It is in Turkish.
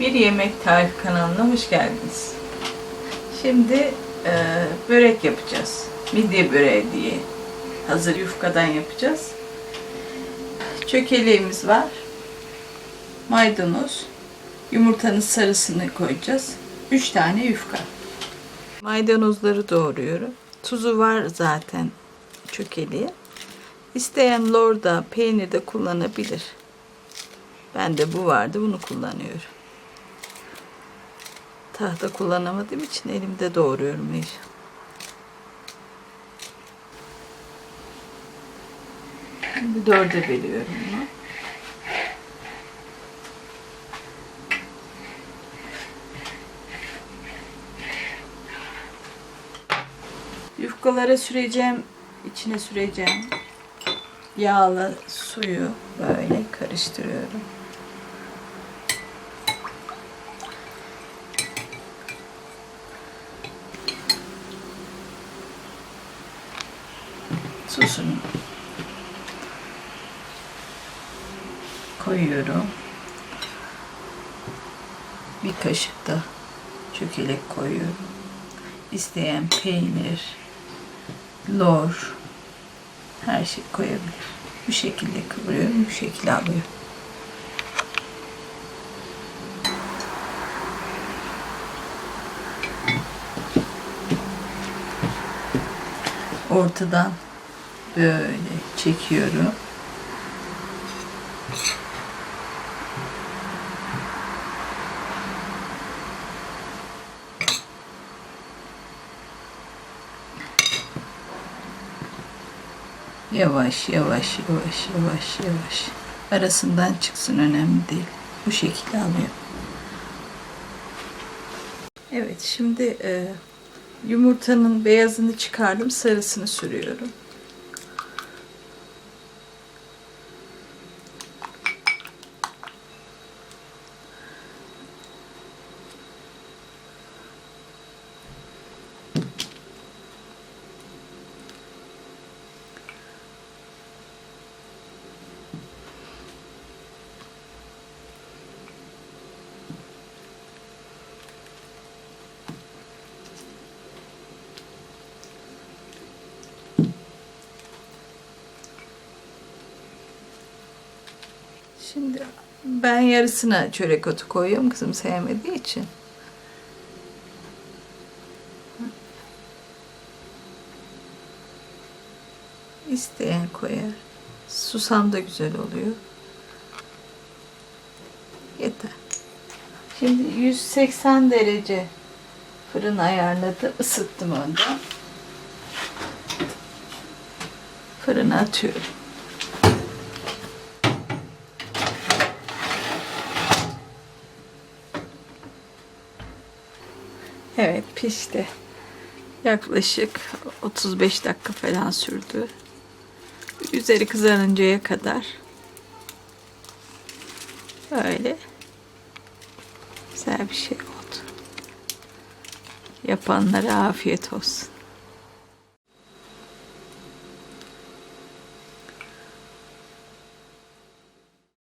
Bir Yemek Tarif kanalına hoş geldiniz. Şimdi e, börek yapacağız. Midye böreği diye. Hazır yufkadan yapacağız. Çökeleğimiz var. Maydanoz. Yumurtanın sarısını koyacağız. 3 tane yufka. Maydanozları doğruyorum. Tuzu var zaten çökeliğe. İsteyen lorda, peynir de kullanabilir. Ben de bu vardı, bunu kullanıyorum. Tahta kullanamadığım için elimde doğruyorum mecbur. Şimdi dörde bölüyorum bunu. Yufkalara süreceğim, içine süreceğim yağlı suyu böyle karıştırıyorum. Susunu koyuyorum. Bir kaşık da çökelek koyuyorum. İsteyen peynir, lor, her şey koyabilir. Bu şekilde kıvırıyorum, bu şekilde alıyorum. Ortadan böyle çekiyorum. Yavaş yavaş yavaş yavaş yavaş. Arasından çıksın önemli değil. Bu şekilde alıyorum. Evet şimdi e, yumurtanın beyazını çıkardım sarısını sürüyorum. Şimdi ben yarısına çörek otu koyuyorum kızım sevmediği için. İsteyen koyar. Susam da güzel oluyor. Yeter. Şimdi 180 derece fırın ayarladı. Isıttım önden. Fırına atıyorum. Evet pişti. Yaklaşık 35 dakika falan sürdü. Üzeri kızarıncaya kadar. Böyle güzel bir şey oldu. Yapanlara afiyet olsun.